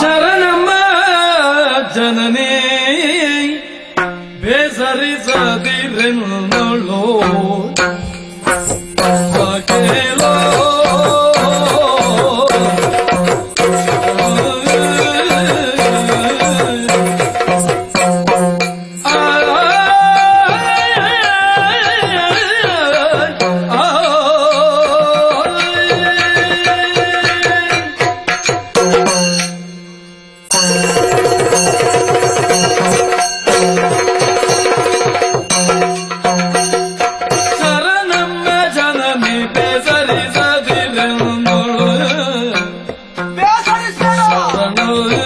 ಶರಣಮ್ಮ ಜನನೇ ಬೇಸರಿಸದಿರೆನ್ನಳು. Oh.